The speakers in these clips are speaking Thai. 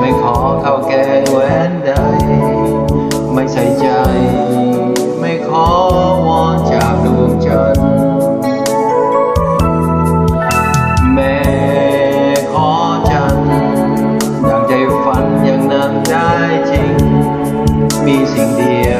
ไม่ขอเข้าแก้แหวนใด ไม่ใส่ใจ ไม่ขอวอนจากดวงจันทร์แม่ขอจันทร์ดังใจฝันอย่างนั้นได้จริง มีสิ่งเดียว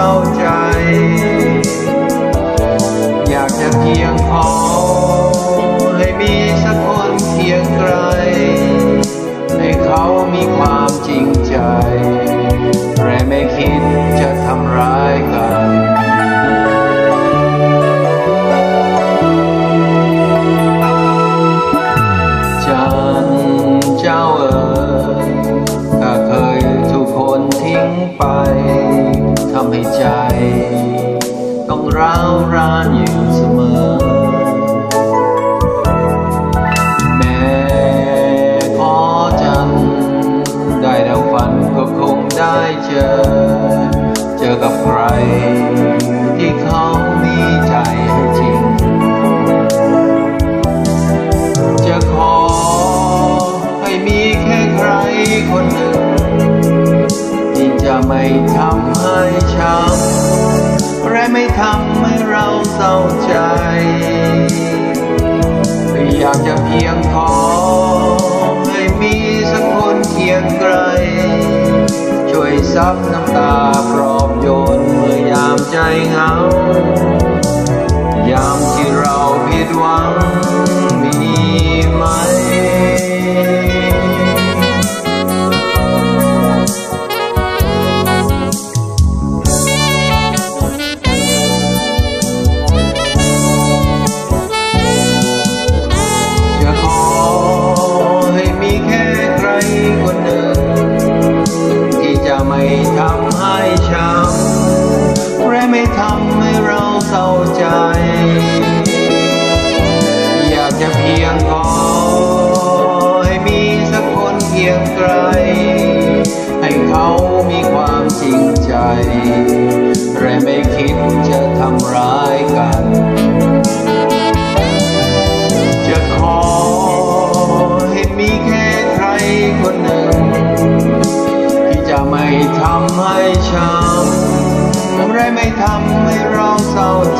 told you. ร้าวรานอยู่เสมอ แม้ขอจันได้ดังฝันก็คงได้เจอ เจอกับใครที่เขามีใจให้จริง จะขอให้มีแค่ใครคนหนึ่ง ที่จะไม่ทำให้ช้ำ และไม่ทำให้เราเศร้าใจ อยากจะเพียงขอให้มีสักคนเคียงไกล ช่วยซับน้ำตาปลอบโยนเมื่อยามใจเหงา ยามที่เราผิดหวัง และไม่คิดจะทำร้ายกัน จะขอให้มีแค่ใครคนหนึ่ง ที่จะไม่ทำให้ช้ำและไม่ทำให้เราเศร้าใจ